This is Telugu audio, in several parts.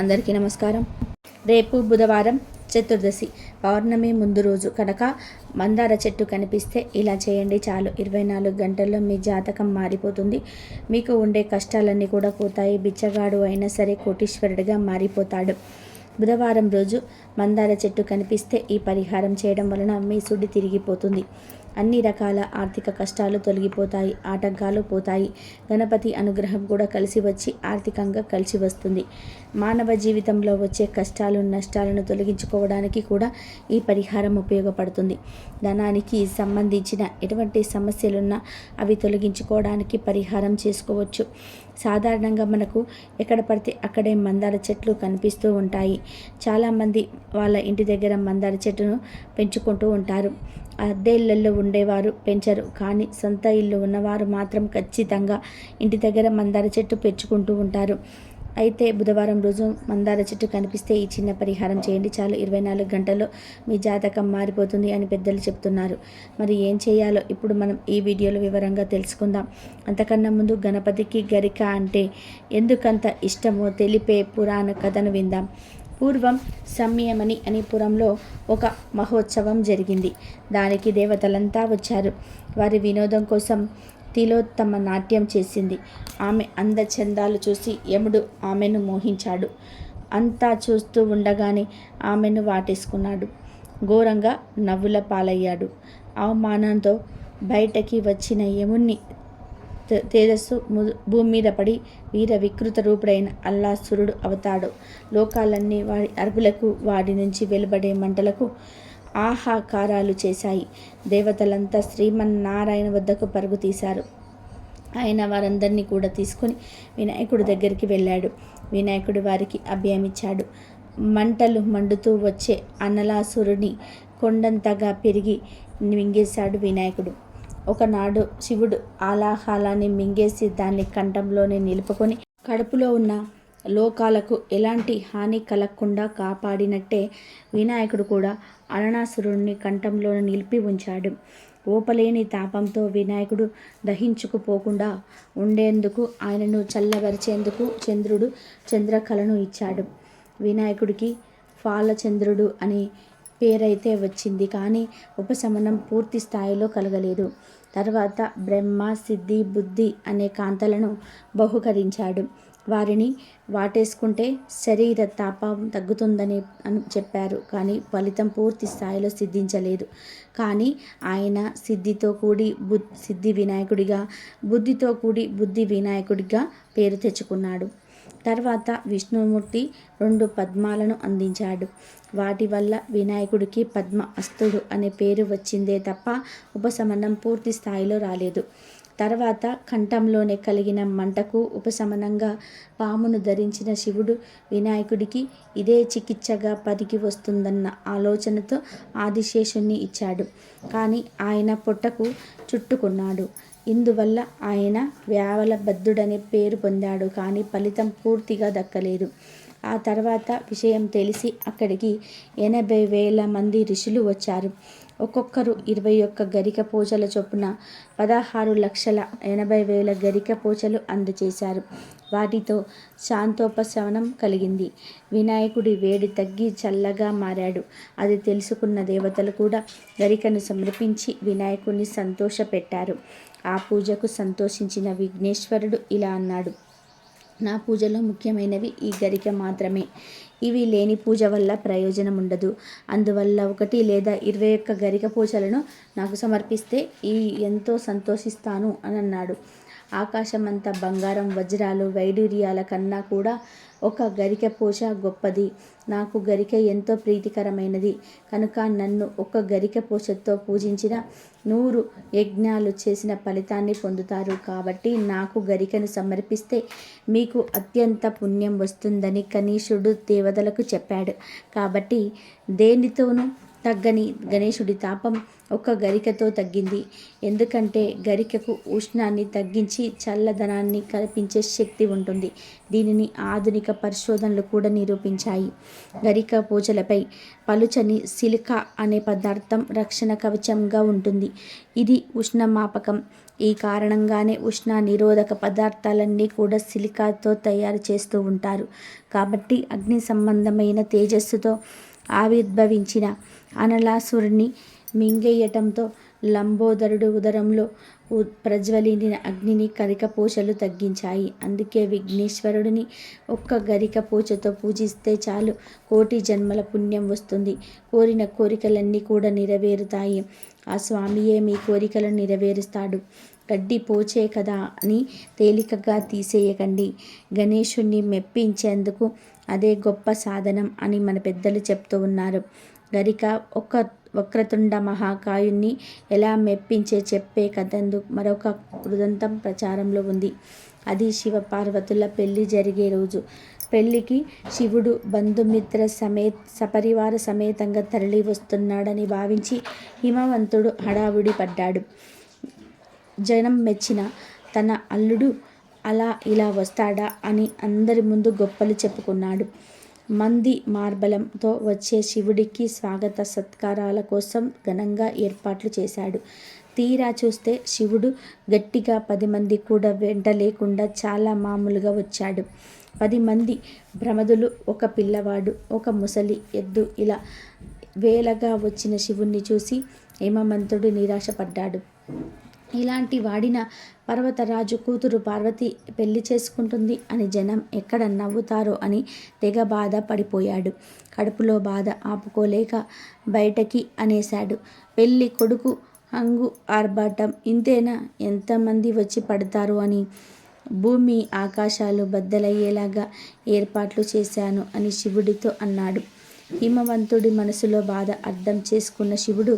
అందరికీ నమస్కారం. రేపు బుధవారం చతుర్దశి. పౌర్ణమి ముందు రోజు కనుక మందార చెట్టు కనిపిస్తే ఇలా చేయండి చాలు. ఇరవై నాలుగు గంటల్లో మీ జాతకం మారిపోతుంది. మీకు ఉండే కష్టాలన్నీ కూడా పోతాయి. బిచ్చగాడు అయినా సరే కోటీశ్వరుడిగా మారిపోతాడు. బుధవారం రోజు మందార చెట్టు కనిపిస్తే ఈ పరిహారం చేయడం వలన మీ సుడి తిరిగిపోతుంది. అన్ని రకాల ఆర్థిక కష్టాలు తొలగిపోతాయి ఆటంకాలు పోతాయి. గణపతి అనుగ్రహం కూడా కలిసి వచ్చి ఆర్థికంగా కలిసి వస్తుంది. మానవ జీవితంలో వచ్చే కష్టాలు నష్టాలను తొలగించుకోవడానికి కూడా ఈ పరిహారం ఉపయోగపడుతుంది. ధనానికి సంబంధించిన ఎటువంటి సమస్యలున్నా అవి తొలగించుకోవడానికి పరిహారం చేసుకోవచ్చు. సాధారణంగా మనకు ఎక్కడ పడితే అక్కడే మందార చెట్లు కనిపిస్తూ ఉంటాయి. చాలామంది వాళ్ళ ఇంటి దగ్గర మందార చెట్టును పెంచుకుంటూ ఉంటారు. అద్దె ఇళ్ళల్లో ఉండేవారు పెంచరు. కానీ సొంత ఇల్లు ఉన్నవారు మాత్రం ఖచ్చితంగా ఇంటి దగ్గర మందార చెట్టు పెంచుకుంటూ ఉంటారు. అయితే బుధవారం రోజు మందార చెట్టు కనిపిస్తే ఈ చిన్న పరిహారం చేయండి. చాలు ఇరవై నాలుగు గంటల్లో మీ జాతకం మారిపోతుంది అని పెద్దలు చెప్తున్నారు. మరి ఏం చేయాలో ఇప్పుడు మనం ఈ వీడియోలో వివరంగా తెలుసుకుందాం. అంతకన్నా ముందు గణపతికి గరిక అంటే ఎందుకంత ఇష్టమో తెలిపే పురాణ కథను విందాం. పూర్వం సమ్యమని అనే పురంలో ఒక మహోత్సవం జరిగింది. దానికి దేవతలంతా వచ్చారు. వారి వినోదం కోసం తిలోత్తమ నాట్యం చేసింది. ఆమె అందచందాలు చూసి యముడు ఆమెను మోహించాడు. అంతా చూస్తూ ఉండగానే ఆమెను వాటేసుకున్నాడు. ఘోరంగా నవ్వుల పాలయ్యాడు. అవమానంతో బయటకి వచ్చిన యముణ్ణి తే- తేజస్సు భూమి మీద పడి వీర వికృత రూపుడైన అల్లాసురుడు అవుతాడు. లోకాలన్నీ వాడి అరుపులకు వాడి నుంచి వెలువడే మంటలకు ఆహాకారాలు చేశాయి. దేవతలంతా శ్రీమన్నారాయణ వద్దకు పరుగు తీశారు. ఆయన వారందరినీ కూడా తీసుకొని వినాయకుడి దగ్గరికి వెళ్ళాడు. వినాయకుడు వారికి అభయమిచ్చాడు. మంటలు మండుతూ వచ్చే అనలాసురుని కొండంతగా పెరిగి మింగేశాడు వినాయకుడు. ఒకనాడు శివుడు ఆలాహాలాన్ని మింగేసి దాన్ని కంఠంలోనే నిలుపుకొని కడుపులో ఉన్న లోకాలకు ఎలాంటి హాని కలగకుండా కాపాడినట్టే వినాయకుడు కూడా అరణాసురుణ్ణి కంఠంలో నిలిపి ఉంచాడు. ఓపలేని తాపంతో వినాయకుడు దహించుకుపోకుండా ఉండేందుకు ఆయనను చల్లబరిచేందుకు చంద్రుడు చంద్రకళను ఇచ్చాడు. వినాయకుడికి ఫాలచంద్రుడు అని పేరైతే వచ్చింది కానీ ఉపశమనం పూర్తి స్థాయిలో కలగలేదు. తర్వాత బ్రహ్మ సిద్ధి బుద్ధి అనే కాంతలను బహుకరించాడు. వారిని వాటేసుకుంటే శరీర తాపం తగ్గుతుందని అని చెప్పారు. కానీ ఫలితం పూర్తి స్థాయిలో సిద్ధించలేదు. కానీ ఆయన సిద్ధితో కూడి బు సిద్ధి వినాయకుడిగా బుద్ధితో కూడి బుద్ధి వినాయకుడిగా పేరు తెచ్చుకున్నాడు. తర్వాత విష్ణుమూర్తి రెండు పద్మాలను అందించాడు. వాటి వల్ల వినాయకుడికి పద్మ అస్తుడు అనే పేరు వచ్చిందే తప్ప ఉపశమనం పూర్తి స్థాయిలో రాలేదు. తర్వాత కంఠంలోనే కలిగిన మంటకు ఉపశమనంగా పామును ధరించిన శివుడు వినాయకుడికి ఇదే చికిత్సగా పదికి వస్తుందన్న ఆలోచనతో ఆదిశేషుణ్ణి ఇచ్చాడు. కానీ ఆయన పొట్టకు చుట్టుకున్నాడు. ఇందువల్ల ఆయన వ్యావలబద్ధుడనే పేరు పొందాడు. కానీ ఫలితం పూర్తిగా దక్కలేదు. ఆ తర్వాత విషయం తెలిసి అక్కడికి ఎనభై వేల మంది ఋషులు వచ్చారు. ఒక్కొక్కరు ఇరవై ఒక్క గరిక పూజల చొప్పున పదహారు లక్షల ఎనభై వేల గరిక పూజలు అందజేశారు. వాటితో శాంతోపశమనం కలిగింది. వినాయకుడి వేడి తగ్గి చల్లగా మారాడు. అది తెలుసుకున్న దేవతలు కూడా గరికను సమర్పించి వినాయకుడిని సంతోషపెట్టారు. ఆ పూజకు సంతోషించిన విఘ్నేశ్వరుడు ఇలా అన్నాడు. నా పూజలో ముఖ్యమైనవి ఈ గరిక మాత్రమే. ఇవి లేని పూజ వల్ల ప్రయోజనం ఉండదు. అందువల్ల ఒకటి లేదా ఇరవై ఒక్క గరిక పూజలను నాకు సమర్పిస్తే ఈ ఎంతో సంతోషిస్తాను అని అన్నాడు. ఆకాశమంతా బంగారం వజ్రాలు వైడూర్యాల కన్నా కూడా ఒక గరిక పూజ గొప్పది. నాకు గరిక ఎంతో ప్రీతికరమైనది. కనుక నన్ను ఒక గరిక పూజతో పూజించిన నూరు యజ్ఞాలు చేసిన ఫలితాన్ని పొందుతారు. కాబట్టి నాకు గరికను సమర్పిస్తే మీకు అత్యంత పుణ్యం వస్తుందని కనీషుడు దేవతలకు చెప్పాడు. కాబట్టి దేనితోనూ తగ్గని గణేశుడి తాపం ఒక్క గరికతో తగ్గింది. ఎందుకంటే గరికకు ఉష్ణాన్ని తగ్గించి చల్లదనాన్ని కల్పించే శక్తి ఉంటుంది. దీనిని ఆధునిక పరిశోధనలు కూడా నిరూపించాయి. గరిక పూజలపై పలుచని సిలికా అనే పదార్థం రక్షణ కవచంగా ఉంటుంది. ఇది ఉష్ణమాపకం. ఈ కారణంగానే ఉష్ణ నిరోధక పదార్థాలన్నీ కూడా సిలికాతో తయారు చేస్తూ ఉంటారు. కాబట్టి అగ్ని సంబంధమైన తేజస్సుతో ఆవిర్భవించిన అనలాసురుణ్ణి మింగేయటంతో లంబోదరుడు ఉదరంలో ఉ- ప్రజ్వలించిన అగ్నిని గరికపోచలు తగ్గించాయి. అందుకే విఘ్నేశ్వరుడిని ఒక్క గరిక పూజిస్తే చాలు. కోటి జన్మల పుణ్యం వస్తుంది. కోరిన కోరికలన్నీ కూడా నెరవేరుతాయి. ఆ స్వామియే మీ కోరికలను నెరవేరుస్తాడు. గడ్డి పోచే కదా అని తేలికగా తీసేయకండి. గణేశుణ్ణి మెప్పించేందుకు అదే గొప్ప సాధనం అని మన పెద్దలు చెప్తూ ఉన్నారు. గరిక ఒక్క వక్రతుండ మహాకాయుణ్ణి ఎలా మెప్పించే చెప్పే కథందు మరొక కృదంతం ప్రచారంలో ఉంది. అది శివ పార్వతుల పెళ్ళి జరిగే రోజు. పెళ్ళికి శివుడు బంధుమిత్ర సమేత సపరివార సమేతంగా తరలి వస్తున్నాడని భావించి హిమవంతుడు హడావుడి పడ్డాడు జనం మెచ్చిన తన అల్లుడు అలా ఇలా వస్తాడా అని అందరి ముందు గొప్పలు చెప్పుకున్నాడు. మంది మార్బలంతో వచ్చే శివుడికి స్వాగత సత్కారాల కోసం ఘనంగా ఏర్పాట్లు చేశాడు. తీరా చూస్తే శివుడు గట్టిగా పది మంది కూడా వెంట లేకుండా చాలా మామూలుగా వచ్చాడు. పది మంది భ్రమదులు ఒక పిల్లవాడు ఒక ముసలి ఎద్దు ఇలా వేలగా వచ్చిన శివుణ్ణి చూసి హేమమంతుడు నిరాశపడ్డాడు. ఇలాంటి వాడిన పర్వతరాజు కూతురు పార్వతి పెళ్ళి చేసుకుంటుంది అని జనం ఎక్కడ నవ్వుతారో అని తెగ బాధ పడిపోయాడు. కడుపులో బాధ ఆపుకోలేక బయటకి అనేశాడు. పెళ్ళి కొడుకు హంగు ఆర్భాటం ఇంతేనా? ఎంతమంది వచ్చి పడతారు అని భూమి ఆకాశాలు బద్దలయ్యేలాగా ఏర్పాట్లు చేశాను అని శివుడితో అన్నాడు. హిమవంతుడి మనసులో బాధ అర్థం చేసుకున్న శివుడు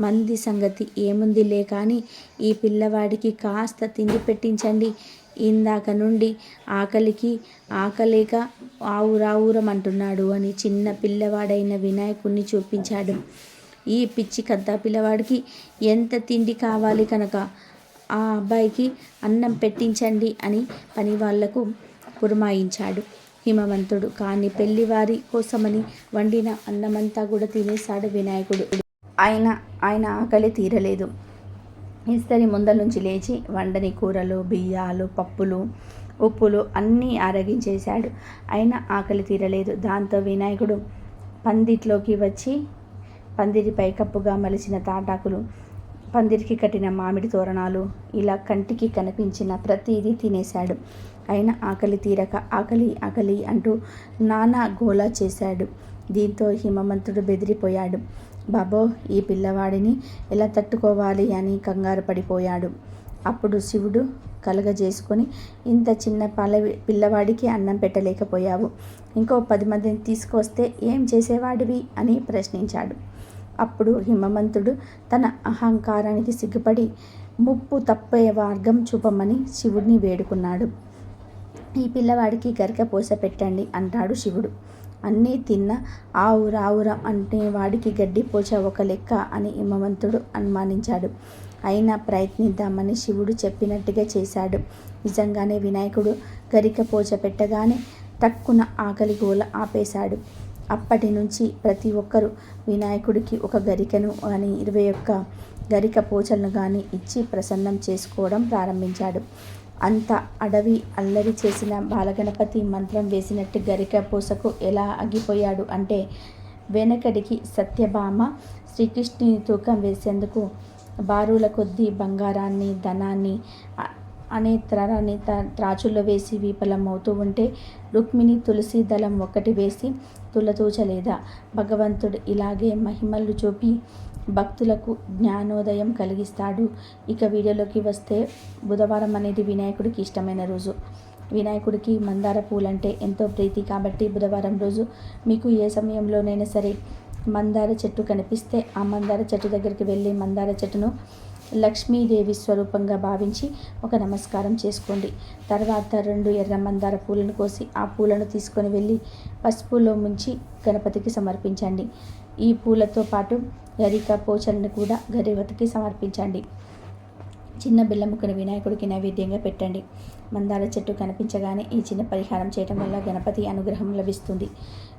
మంది సంగతి ఏముందిలే కానీ ఈ పిల్లవాడికి కాస్త తిండి పెట్టించండి. ఇందాక నుండి ఆకలికి ఆకలేక ఆవురావురమంటున్నాడు అని చిన్న పిల్లవాడైన వినాయకుణ్ణి చూపించాడు. ఈ పిచ్చి కద్దా పిల్లవాడికి ఎంత తిండి కావాలి కనుక? ఆ అబ్బాయికి అన్నం పెట్టించండి అని పని వాళ్ళకు పురమాయించాడు. హిమవంతుడు కానీ పెళ్ళివారి కోసమని వండిన అన్నమంతా కూడా తినేశాడు వినాయకుడు. ఆయన ఆయన ఆకలి తీరలేదు. ఇస్తరి ముందల నుంచి లేచి వండని కూరలు బియ్యాలు పప్పులు ఉప్పులు అన్నీ ఆరగించేశాడు. అయినా ఆకలి తీరలేదు. దాంతో వినాయకుడు పందిట్లోకి వచ్చి పందిరి పైకప్పుగా మలిచిన తాటాకులు పందిరికి కట్టిన మామిడి తోరణాలు ఇలా కంటికి కనిపించిన ప్రతిదీ తినేశాడు. అయినా ఆకలి తీరక ఆకలి ఆకలి అంటూ నానా గోలా చేశాడు. దీంతో హిమవంతుడు బెదిరిపోయాడు. బాబో ఈ పిల్లవాడిని ఎలా తట్టుకోవాలి అని కంగారు పడిపోయాడు. అప్పుడు శివుడు కలగజేసుకొని ఇంత చిన్న పల పిల్లవాడికి అన్నం పెట్టలేకపోయావు. ఇంకో పది మందిని తీసుకొస్తే ఏం చేసేవాడివి? అని ప్రశ్నించాడు. అప్పుడు హిమవంతుడు తన అహంకారానికి సిగ్గుపడి ముప్పు తప్పే మార్గం చూపమని శివుడిని వేడుకున్నాడు. ఈ పిల్లవాడికి గరిక పోస పెట్టండి అంటాడు శివుడు. అన్నీ తిన్న ఆవు రావురా అంటే వాడికి గడ్డి పోచ ఒక లెక్క అని హిమవంతుడు అనుమానించాడు. అయినా ప్రయత్నిద్దామని శివుడు చెప్పినట్టుగా చేశాడు. నిజంగానే వినాయకుడు గరిక పోచ పెట్టగానే టక్కున ఆకలి గోల ఆపేశాడు. అప్పటి నుంచి ప్రతి ఒక్కరూ వినాయకుడికి ఒక గరికను కానీ ఇరవై ఒక్క గరిక పూజలను కానీ ఇచ్చి ప్రసన్నం చేసుకోవడం ప్రారంభించాడు. అంత అడవి అల్లరి చేసిన బాలగణపతి మంత్రం వేసినట్టు గరిక పూసకు ఎలా ఆగిపోయాడు అంటే వెనకడికి సత్యభామ శ్రీకృష్ణుని తూకం వేసేందుకు బారుల కొద్దీ బంగారాన్ని ధనాన్ని అనే త్రాన్ని త్రాచుల్లో వేసి విఫలమవుతూ ఉంటే రుక్మిణి తులసి దళం ఒకటి వేసి తులతూచలేదా? భగవంతుడు ఇలాగే మహిమలు చూపి భక్తులకు జ్ఞానోదయం కలిగిస్తాడు. ఇక వీడియోలోకి వస్తే బుధవారం అనేది వినాయకుడికి ఇష్టమైన రోజు. వినాయకుడికి మందార పూలంటే ఎంతో ప్రీతి కాబట్టి బుధవారం రోజు మీకు ఏ సమయంలోనైనా సరే మందార చెట్టు కనిపిస్తే ఆ మందార చెట్టు దగ్గరికి వెళ్ళి మందార చెట్టును లక్ష్మీదేవి స్వరూపంగా భావించి ఒక నమస్కారం చేసుకోండి. తర్వాత రెండు ఎర్ర మందార పూలను కోసి ఆ పూలను తీసుకొని వెళ్ళి పసుపులో ముంచి గణపతికి సమర్పించండి. ఈ పూలతో పాటు గరిక పోచలను కూడా గణపతికి సమర్పించండి. చిన్న బెల్లం ముక్కను వినాయకుడికి నైవేద్యంగా పెట్టండి. మందార చెట్టు కనిపించగానే ఈ చిన్న పరిహారం చేయటం వల్ల గణపతి అనుగ్రహం లభిస్తుంది.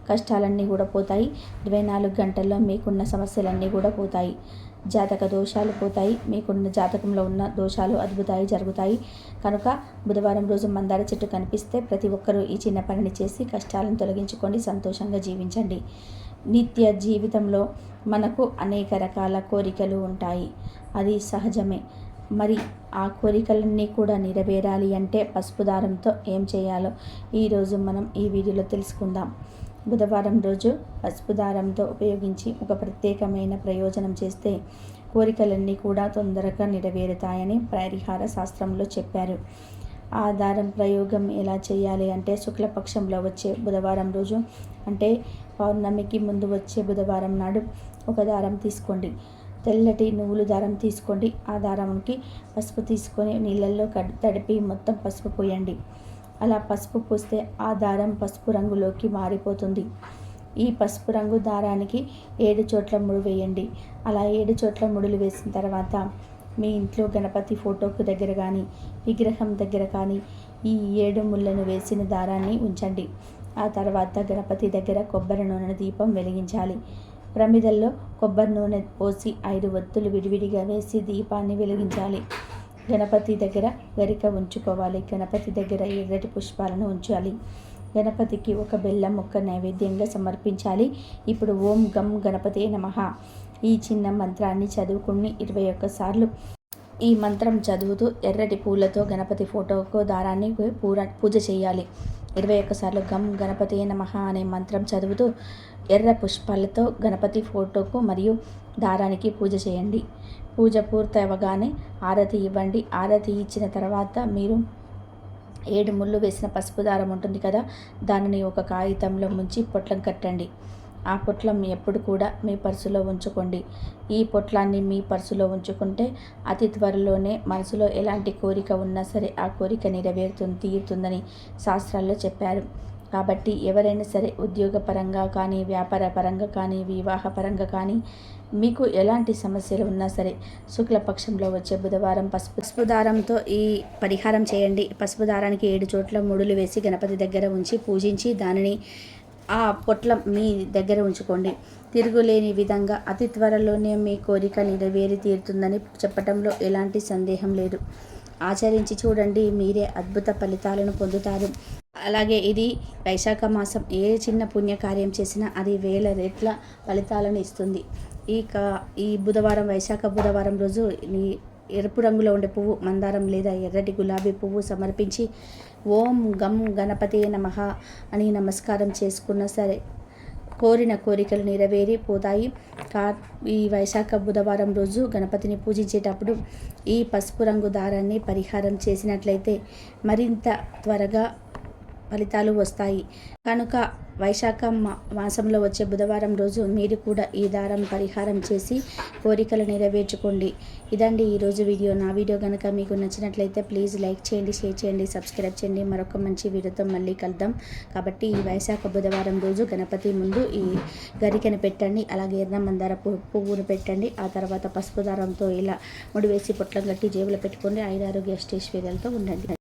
కష్టాలన్నీ కూడా పోతాయి. ఇరవై నాలుగు గంటల్లో మీకున్న సమస్యలన్నీ కూడా పోతాయి. జాతక దోషాలు పోతాయి. మీకున్న జాతకంలో ఉన్న దోషాలు అద్భుతాయి జరుగుతాయి. కనుక బుధవారం రోజు మందార చెట్టు కనిపిస్తే ప్రతి ఒక్కరూ ఈ చిన్న పనిని చేసి కష్టాలను తొలగించుకొని సంతోషంగా జీవించండి. నిత్య జీవితంలో మనకు అనేక రకాల కోరికలు ఉంటాయి. అది సహజమే. మరి ఆ కోరికలన్నీ కూడా నెరవేరాలి అంటే పసుపు దారంతో ఏం చేయాలో ఈరోజు మనం ఈ వీడియోలో తెలుసుకుందాం. బుధవారం రోజు పసుపు దారంతో ఉపయోగించి ఒక ప్రత్యేకమైన ప్రయోజనం చేస్తే కోరికలన్నీ కూడా తొందరగా నెరవేరుతాయని పరిహార శాస్త్రంలో చెప్పారు. ఆ దారం ప్రయోగం ఎలా చేయాలి అంటే శుక్లపక్షంలో వచ్చే బుధవారం రోజు అంటే పౌర్ణమికి ముందు వచ్చే బుధవారం నాడు ఒక దారం తీసుకోండి. తెల్లటి నువ్వులు దారం తీసుకోండి. ఆ దారంకి పసుపు తీసుకొని నీళ్ళల్లో తడిపి మొత్తం పసుపు పోయండి. అలా పసుపు పూస్తే ఆ దారం పసుపు రంగులోకి మారిపోతుంది. ఈ పసుపు రంగు దారానికి ఏడు చోట్ల ముడి వేయండి. అలా ఏడు చోట్ల ముడులు వేసిన తర్వాత మీ ఇంట్లో గణపతి ఫోటోకు దగ్గర కానీ విగ్రహం దగ్గర కానీ ఈ ఏడు ముళ్ళను వేసిన దారాన్ని ఉంచండి. ఆ తర్వాత గణపతి దగ్గర కొబ్బరి నూనె దీపం వెలిగించాలి. ప్రమిదల్లో కొబ్బరి నూనె పోసి ఐదు ఒత్తులు విడివిడిగా వేసి దీపాన్ని వెలిగించాలి. గణపతి దగ్గర గరిక ఉంచుకోవాలి. గణపతి దగ్గర ఎర్రటి పుష్పాలను ఉంచాలి. గణపతికి ఒక బెల్లం ముక్క నైవేద్యంగా సమర్పించాలి. ఇప్పుడు ఓం గం గణపతే నమ. ఈ చిన్న మంత్రాన్ని చదువుకుని ఇరవై ఒక్కసార్లు ఈ మంత్రం చదువుతూ ఎర్రటి పూలతో గణపతి ఫోటోకు దారాన్ని పూర పూజ చేయాలి. ఇరవై ఒక్కసార్లు గం గణపతి నమ అనే మంత్రం చదువుతూ ఎర్ర పుష్పాలతో గణపతి ఫోటోకు మరియు దారానికి పూజ చేయండి. పూజ పూర్తవగానే ఆరతి ఇవ్వండి. ఆరతి ఇచ్చిన తర్వాత మీరు ఏడు ముళ్ళు వేసిన పసుపు దారం ఉంటుంది కదా దానిని ఒక కాగితంలో ముంచి పొట్లం కట్టండి. ఆ పొట్లం ఎప్పుడు కూడా మీ పర్సులో ఉంచుకోండి. ఈ పొట్లాన్ని మీ పర్సులో ఉంచుకుంటే అతి త్వరలోనే మనసులో ఎలాంటి కోరిక ఉన్నా సరే ఆ కోరిక నెరవేరుతుంది తీరుతుందని శాస్త్రాల్లో చెప్పారు. కాబట్టి ఎవరైనా సరే ఉద్యోగపరంగా కానీ వ్యాపార పరంగా కానీ వివాహ పరంగా కానీ మీకు ఎలాంటి సమస్యలు ఉన్నా సరే శుక్లపక్షంలో వచ్చే బుధవారం పసుపు పసుపు దారంతో ఈ పరిహారం చేయండి. పసుపు దారానికి ఏడు చోట్ల ముడులు వేసి గణపతి దగ్గర ఉంచి పూజించి దానిని ఆ పొట్లం మీ దగ్గర ఉంచుకోండి. తిరుగులేని విధంగా అతి త్వరలోనే మీ కోరిక నెరవేరి తీరుతుందని చెప్పటంలో ఎలాంటి సందేహం లేదు. ఆచరించి చూడండి మీరే అద్భుత ఫలితాలను పొందుతారు. అలాగే ఇది వైశాఖ మాసం. ఏ చిన్న పుణ్యకార్యం చేసినా అది వేల రెట్ల ఫలితాలను ఇస్తుంది. ఈ కా ఈ బుధవారం వైశాఖ బుధవారం రోజు ఎరుపు రంగులో ఉండే పువ్వు మందారం లేదా ఎర్రటి గులాబీ పువ్వు సమర్పించి ఓం గం గణపతి నమ అని నమస్కారం చేసుకున్నా సరే కోరిన కోరికలు నెరవేరి పోతాయి. కా ఈ వైశాఖ బుధవారం రోజు గణపతిని పూజించేటప్పుడు ఈ పసుపు రంగు దారాన్ని పరిహారం చేసినట్లయితే మరింత త్వరగా ఫలితాలు వస్తాయి. కనుక వైశాఖ మాసంలో వచ్చే బుధవారం రోజు మీరు కూడా ఈ దారం పరిహారం చేసి కోరికలు నెరవేర్చుకోండి. ఇదండి ఈరోజు వీడియో. నా వీడియో కనుక మీకు నచ్చినట్లయితే ప్లీజ్ లైక్ చేయండి షేర్ చేయండి సబ్స్క్రైబ్ చేయండి. మరొక మంచి వీడియోతో మళ్ళీ కలుద్దాం. కాబట్టి ఈ వైశాఖ బుధవారం రోజు గణపతి ముందు ఈ గరికను పెట్టండి. అలాగే ఎర్ర మందార పువ్వును పెట్టండి. ఆ తర్వాత పసుపు దారంతో ఇలా ముడివేసి పొట్లం కట్టి జేబులో పెట్టుకోండి. ఐదారు గెస్ట్ ఈశ్వర్యాలతో ఉండండి.